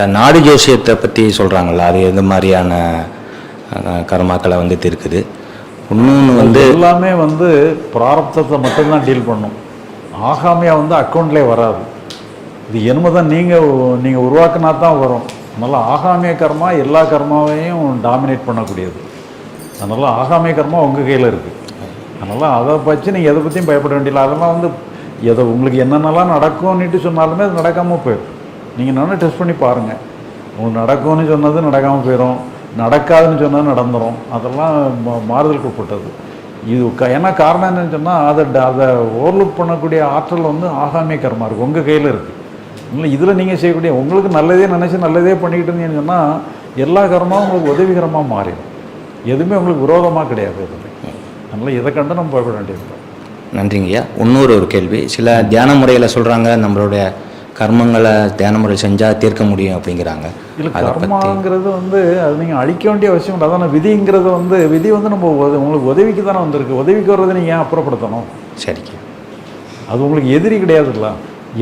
இந்த நாடு ஜோசியத்தை பற்றி சொல்கிறாங்களா அது எந்த மாதிரியான கர்மாக்களை வந்து தீர்க்குது? இன்னொன்று வந்து எல்லாமே வந்து பிராரப்தத்தை மட்டும்தான் டீல் பண்ணும். ஆகாமியாக வந்து அக்கௌண்ட்லேயே வராது. இது என்னமோ தான் நீங்கள் நீங்கள் உருவாக்குனா தான் வரும். அதனால் ஆகாமிய கர்மா எல்லா கர்மாவையும் டாமினேட் பண்ணக்கூடியது. அதனால் ஆகாமிய கர்மா உங்கள் கையில் இருக்குது அதனால் அதை பற்றி நீங்கள் எதை பற்றியும் பயப்பட வேண்டியதில்லை. அதெல்லாம் வந்து எதை உங்களுக்கு என்னென்னலாம் நடக்கும்னுட்டு சொன்னாலுமே அது நடக்காமல் போயிடும். நீங்கள் நானும் டெஸ்ட் பண்ணி பாருங்கள் உங்களுக்கு நடக்கும்னு சொன்னது நடக்காமல் போயிடும் நடக்காதுன்னு சொன்னது நடந்துடும் அதெல்லாம் மா- மாறுதலுக்கு உட்பட்டது இது க- ஏன்னா காரணம் என்னன்னு சொன்னால் அதை ட- அதை ஓவர்லுக் பண்ணக்கூடிய ஆற்றல் வந்து ஆகாமிய கர்மா இருக்குது உங்கள் கையில் இருக்குது இல்லை இதில் நீங்கள் செய்யக்கூடிய உங்களுக்கு நல்லதே நினச்சி நல்லதே பண்ணிக்கிட்டு இருந்தீங்கன்னு சொன்னால் எல்லா கர்மாவும் உங்களுக்கு உதவிகரமாக மாறிடும். எதுவுமே உங்களுக்கு விரோதமாக கிடையாது எதுவுமே. அதனால் இதை கண்டு நம்ம பயப்பட வேண்டியது நன்றிங்கய்யா. இன்னொரு ஒரு கேள்வி. சில தியான முறையில் சொல்கிறாங்க நம்மளுடைய கர்மங்களை தியான முறை செஞ்சால் தீர்க்க முடியும் அப்படிங்கிறாங்க. கர்மாங்கிறது வந்து அது நீங்கள் அழிக்க வேண்டிய அவசியம் இல்லை. அதான விதிங்கிறது வந்து விதி வந்து நம்ம உங்களுக்கு உதவிக்கு தானே வந்திருக்கு. உதவிக்கு வர்றதை நீங்கள் ஏன் அப்புறப்படுத்தணும்? சரிங்க. அது உங்களுக்கு எதிரி கிடையாதுல்ல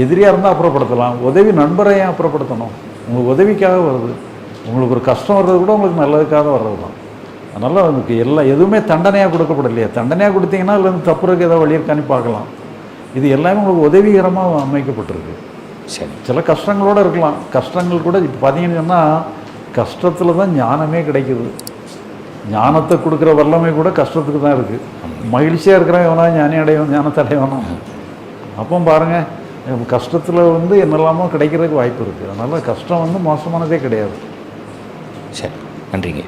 எதிரியாக இருந்தால் அப்புறப்படுத்தலாம். உதவி நண்பரை ஏன் அப்புறப்படுத்தணும்? உங்களுக்கு உதவிக்காக வருது. உங்களுக்கு ஒரு கஷ்டம் வர்றது கூட உங்களுக்கு நல்லதுக்காக வர்றது தான். அதனால் அதுக்கு எல்லா எதுவுமே தண்டனையாக கொடுக்கப்படலையே. தண்டனையாக கொடுத்தீங்கன்னா அதில் இருந்து தப்பு இருக்க ஏதாவது வழி இருக்கான்னு பார்க்கலாம். இது எல்லாமே உங்களுக்கு உதவிகரமாக அமைக்கப்பட்டிருக்கு. சரி சில கஷ்டங்களோடு இருக்கலாம். கஷ்டங்கள் கூட இப்போ பார்த்தீங்கன்னு கஷ்டத்தில் தான் ஞானமே கிடைக்குது. ஞானத்தை கொடுக்குற வல்லமை கூட கஷ்டத்துக்கு தான் இருக்குது மகிழ்ச்சியாக இருக்கிறவன் எவனா ஞானி அடையவன் ஞானத்தை அடையவனா? அப்போ பாருங்கள் கஷ்டத்தில் வந்து என்னெல்லாமோ கிடைக்கிறதுக்கு வாய்ப்பு இருக்குது அதனால் கஷ்டம் வந்து மோசமானதே கிடையாது. சரி நன்றிங்க.